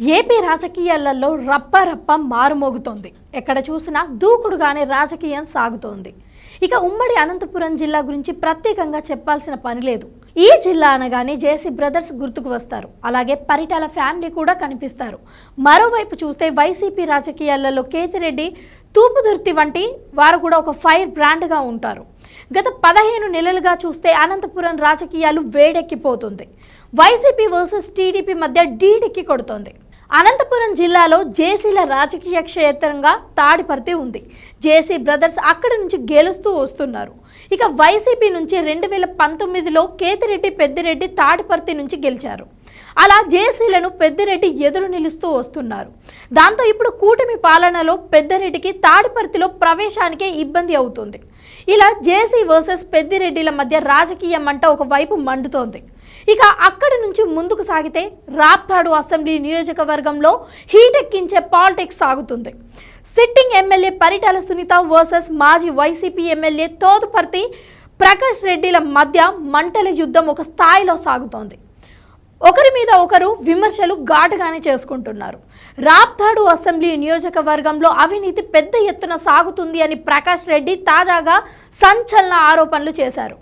AP రాజకీయాలలో రప్ప రప్ప మారుమోగుతోంది. ఎక్కడ చూసినా దూకుడుగానే రాజకీయం సాగుతోంది. ఇక ఉమ్మడి అనంతపురం జిల్లా గురించి ప్రత్యేకంగా చెప్పాల్సిన పని లేదు. ఈ జిల్లా అనగానే జేసీ బ్రదర్స్ గుర్తుకు వస్తారు. అలాగే పరిటాల ఫ్యామిలీ కూడా కనిపిస్తారు. మరోవైపు చూస్తే వైసీపీ రాజకీయాలలో కేతిరెడ్డి తూపుదుర్తి వంటి వారు కూడా ఒక ఫైర్ బ్రాండ్గా ఉంటారు. గత పదిహేను నెలలుగా చూస్తే అనంతపురం రాజకీయాలు వేడెక్కిపోతుంది. వైసీపీ వర్సెస్ టీడీపీ మధ్య డీడెక్కి కొడుతోంది. అనంతపురం జిల్లాలో జేసీల రాజకీయ క్షేత్రంగా తాడిపర్తి ఉంది. జేసీ బ్రదర్స్ అక్కడి నుంచి గెలుస్తూ వస్తున్నారు. ఇక వైసీపీ నుంచి రెండు వేల పంతొమ్మిదిలో కేతిరెడ్డి పెద్దిరెడ్డి తాడిపర్తి నుంచి గెలిచారు. అలా జేసీలను పెద్దిరెడ్డి ఎదురు నిలుస్తూ వస్తున్నారు. దాంతో ఇప్పుడు కూటమి పాలనలో పెద్దిరెడ్డికి తాడిపర్తిలో ప్రవేశానికే ఇబ్బంది అవుతుంది. ఇలా జేసీ వర్సెస్ పెద్దిరెడ్డిల మధ్య రాజకీయం అంట ఒకవైపు మండుతోంది. ఇక అక్కడి నుంచి ముందుకు సాగితే రాప్తాడు అసెంబ్లీ నియోజకవర్గంలో హీటెక్కించే పాలిటిక్స్ సాగుతుంది. Sitting MLA Paritala Sunitha versus మాజీ వైసీపీ ఎమ్మెల్యే తోదుపర్తి ప్రకాష్ రెడ్డిల మధ్య మంటల యుద్ధం ఒక స్థాయిలో సాగుతోంది. ఒకరి మీద ఒకరు విమర్శలు ఘాటుగానే చేసుకుంటున్నారు. రాప్తాడు అసెంబ్లీ నియోజకవర్గంలో అవినీతి పెద్ద ఎత్తున సాగుతుంది అని ప్రకాష్ రెడ్డి తాజాగా సంచలన ఆరోపణలు చేశారు.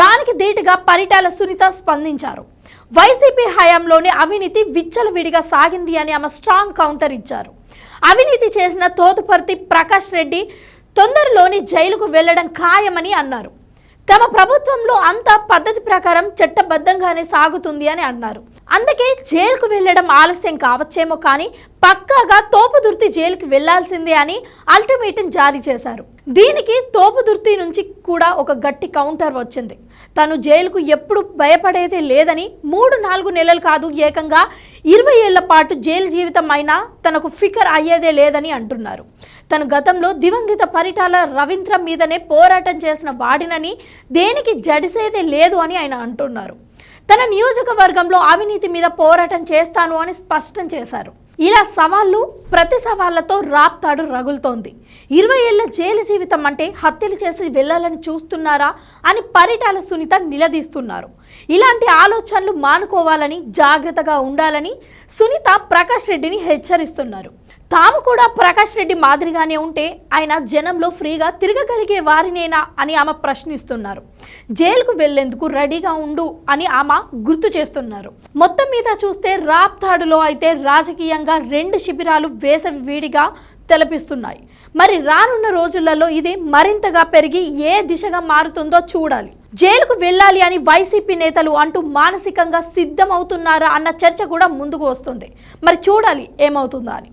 దానికి ధీటుగా పరిటాల సునీత స్పందించారు. వైసీపీ హయాంలోనే అవినీతి విచ్చలవిడిగా సాగింది అని ఆమె స్ట్రాంగ్ కౌంటర్ ఇచ్చారు. అవినీతి చేసిన తోతుపర్తి ప్రకాష్ రెడ్డి తొందరలోనే జైలుకు వెళ్ళడం ఖాయమని అన్నారు. తమ ప్రభుత్వంలో అంతా పద్ధతి ప్రకారం చట్టబద్ధంగానే సాగుతుంది అని అన్నారు. అందుకే జైలుకు వెళ్ళడం ఆలస్యం కావచ్చేమో కానీ పక్కాగా తోపుదుర్తి జైలుకు వెళ్ళాల్సిందే అని అల్టిమేటం జారీ చేశారు. దీనికి తోపుదుర్తి నుంచి కూడా ఒక గట్టి కౌంటర్ వచ్చింది. తను జైలుకు ఎప్పుడు భయపడేదే లేదని మూడు నాలుగు నెలలు కాదు ఏకంగా ఇరవై ఏళ్ళ పాటు జైలు జీవితం అయినా తనకు ఫికర్ అయ్యేదే లేదని అంటున్నారు. తను గతంలో దివంగత పరిటాల రవీంద్ర మీదనే పోరాటం చేసిన వాడినని దేనికి జడిసేదే లేదు అని ఆయన అంటున్నారు. తన నియోజకవర్గంలో అవినీతి మీద పోరాటం చేస్తాను అని స్పష్టం చేశారు. ఇలా సవాళ్ళు ప్రతి సవాళ్ళతో రాప్తాడు రగులుతోంది. ఇరవై ఏళ్ళ జైలు జీవితం అంటే హత్యలు చేసి వెళ్ళాలని చూస్తున్నారా అని పరిటాల సునీత నిలదీస్తున్నారు. ఇలాంటి ఆలోచనలు మానుకోవాలని జాగ్రత్తగా ఉండాలని సునీత ప్రకాష్ రెడ్డిని హెచ్చరిస్తున్నారు. తాము కూడా ప్రకాష్ రెడ్డి మాదిరిగానే ఉంటే ఆయన జనంలో ఫ్రీగా తిరగగలిగే వారినేనా అని ఆమె ప్రశ్నిస్తున్నారు. జైలుకు వెళ్ళేందుకు రెడీగా ఉండు అని ఆమె గుర్తు చేస్తున్నారు. మొత్తం మీద చూస్తే రాప్తాడులో అయితే రాజకీయంగా రెండు శిబిరాలు వేసవి వీడిగా తెలపిస్తున్నాయి. మరి రానున్న రోజులలో ఇది మరింతగా పెరిగి ఏ దిశగా మారుతుందో చూడాలి. జైలుకు వెళ్ళాలి అని వైసీపీ నేతలు అంటూ మానసికంగా సిద్ధమవుతున్నారా అన్న చర్చ కూడా ముందుకు వస్తుంది. మరి చూడాలి ఏమవుతుందా అని.